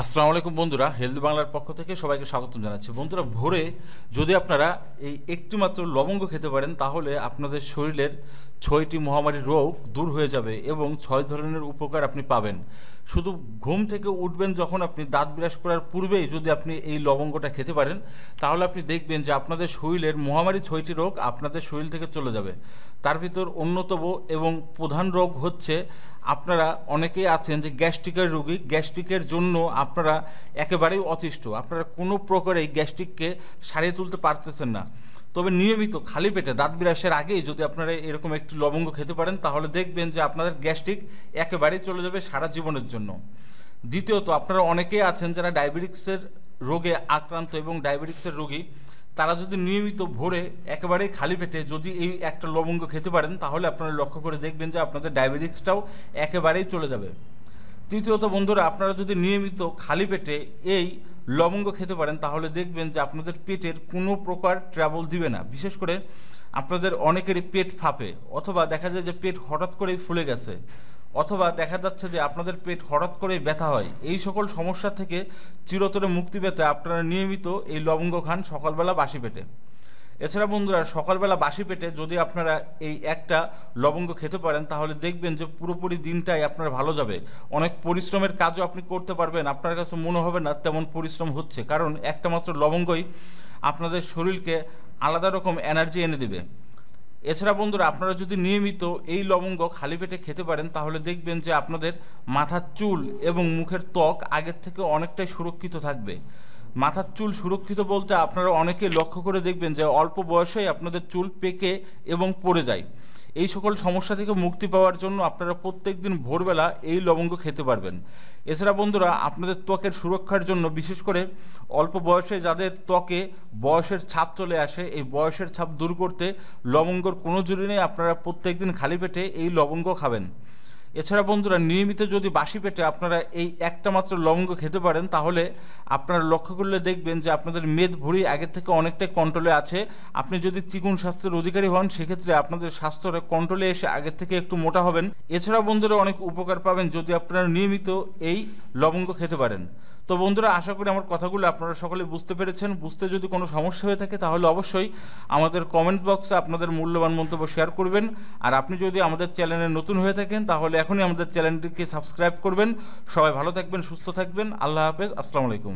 আসসালামু আলাইকুম বন্ধুরা হেলদি বাংলার পক্ষ থেকে সবাইকে স্বাগতম জানাচ্ছি। বন্ধুরা, ভোরে যদি আপনারা এই একটি মাত্র লবঙ্গ খেতে পারেন, তাহলে আপনাদের শরীরের ছয়টি মহামারী রোগ দূর হয়ে যাবে এবং ছয় ধরনের উপকার আপনি পাবেন। শুধু ঘুম থেকে উঠবেন যখন আপনি দাঁত বিরাস করার পূর্বেই যদি আপনি এই লবঙ্গটা খেতে পারেন, তাহলে আপনি দেখবেন যে আপনাদের শরীরের মহামারী ছয়টি রোগ আপনাদের শরীর থেকে চলে যাবে। তার ভিতর অন্যতম এবং প্রধান রোগ হচ্ছে আপনারা অনেকেই আছেন যে গ্যাস্ট্রিকের রোগী। গ্যাস্ট্রিকের জন্য আপনারা একেবারেই অতিষ্ঠ। আপনারা কোনো প্রকারেই গ্যাস্ট্রিককে সারিয়ে তুলতে পারতেছেন না। তবে নিয়মিত খালি পেটে দাঁত বিরাসের আগেই যদি আপনারা এরকম একটি লবঙ্গ খেতে পারেন, তাহলে দেখবেন যে আপনাদের গ্যাস্ট্রিক একেবারেই চলে যাবে সারা জীবনের জন্য। দ্বিতীয়ত, আপনারা অনেকেই আছেন যারা ডায়াবেটিক্সের রোগে আক্রান্ত এবং ডায়াবেটিক্সের রোগী। তারা যদি নিয়মিত ভোরে একেবারেই খালি পেটে যদি এই একটা লবঙ্গ খেতে পারেন, তাহলে আপনারা লক্ষ্য করে দেখবেন যে আপনাদের ডায়াবেটিক্সটাও একেবারেই চলে যাবে। তৃতীয়ত বন্ধুরা, আপনারা যদি নিয়মিত খালি পেটে এই লবঙ্গ খেতে পারেন, তাহলে দেখবেন যে আপনাদের পেটের কোনো প্রকার ট্রাবল দিবে না। বিশেষ করে আপনাদের অনেকেরই পেট ফাঁপে, অথবা দেখা যায় যে পেট হঠাৎ করেই ফুলে গেছে। অথবা দেখা যাচ্ছে যে আপনাদের পেট হঠাৎ করেই ব্যথা হয়, এই সকল সমস্যা থেকে চিরতরে মুক্তি পেতে আপনারা নিয়মিত এই লবঙ্গ খান সকালবেলা বাসি পেটে। এছাড়া বন্ধুরা, সকালবেলা বাসি পেটে যদি আপনারা এই একটা লবঙ্গ খেতে পারেন, তাহলে দেখবেন যে পুরোপুরি দিনটাই আপনার ভালো যাবে। অনেক পরিশ্রমের কাজও আপনি করতে পারবেন, আপনার কাছে মনে হবে না তেমন পরিশ্রম হচ্ছে, কারণ একটা মাত্র লবঙ্গই আপনাদের শরীরকে আলাদা রকম এনার্জি এনে দেবে। এছাড়া বন্ধুরা, আপনারা যদি নিয়মিত এই লবঙ্গ খালি পেটে খেতে পারেন, তাহলে দেখবেন যে আপনাদের মাথার চুল এবং মুখের ত্বক আগের থেকে অনেকটাই সুরক্ষিত থাকবে। মাথার চুল সুরক্ষিত বলতে আপনারা অনেকে লক্ষ্য করে দেখবেন যে অল্প বয়সেই আপনাদের চুল পেকে এবং পড়ে যায়। এই সকল সমস্যা থেকে মুক্তি পাওয়ার জন্য আপনারা প্রত্যেক দিন ভোরবেলা এই লবঙ্গ খেতে পারবেন। এছাড়া বন্ধুরা, আপনাদের ত্বকের সুরক্ষার জন্য বিশেষ করে অল্প বয়সে যাদের ত্বকে বয়সের ছাপ চলে আসে, এই বয়সের ছাপ দূর করতে লবঙ্গর কোনো জরুরি নেই, আপনারা প্রত্যেক দিন খালি পেটে এই লবঙ্গ খাবেন। এছাড়া বন্ধুরা, নিয়মিত যদি বাসি পেটে আপনারা এই একটা মাত্র লবঙ্গ খেতে পারেন, তাহলে আপনারা লক্ষ্য করলে দেখবেন যে আপনাদের মেদ ভুঁড়ি আগের থেকে অনেকটাই কন্ট্রোলে আছে। আপনি যদি চিকুন স্বাস্থ্যের অধিকারী হন, সেক্ষেত্রে আপনাদের স্বাস্থ্যের কন্ট্রোলে এসে আগের থেকে একটু মোটা হবেন। এছাড়া বন্ধুরা অনেক উপকার পাবেন যদি আপনারা নিয়মিত এই লবঙ্গ খেতে পারেন। তো বন্ধুরা, আশা করি আমার কথাগুলো আপনারা সকলে বুঝতে পেরেছেন। বুঝতে যদি কোনো সমস্যা হয়ে থাকে, তাহলে অবশ্যই আমাদের কমেন্ট বক্সে আপনাদের মূল্যবান মন্তব্য শেয়ার করবেন। আর আপনি যদি আমাদের চ্যানেলে নতুন হয়ে থাকেন, তাহলে এখনই আমাদের চ্যানেলটিকে সাবস্ক্রাইব করবেন। সবাই ভালো থাকবেন, সুস্থ থাকবেন। আল্লাহ হাফেজ, আসসালামু আলাইকুম।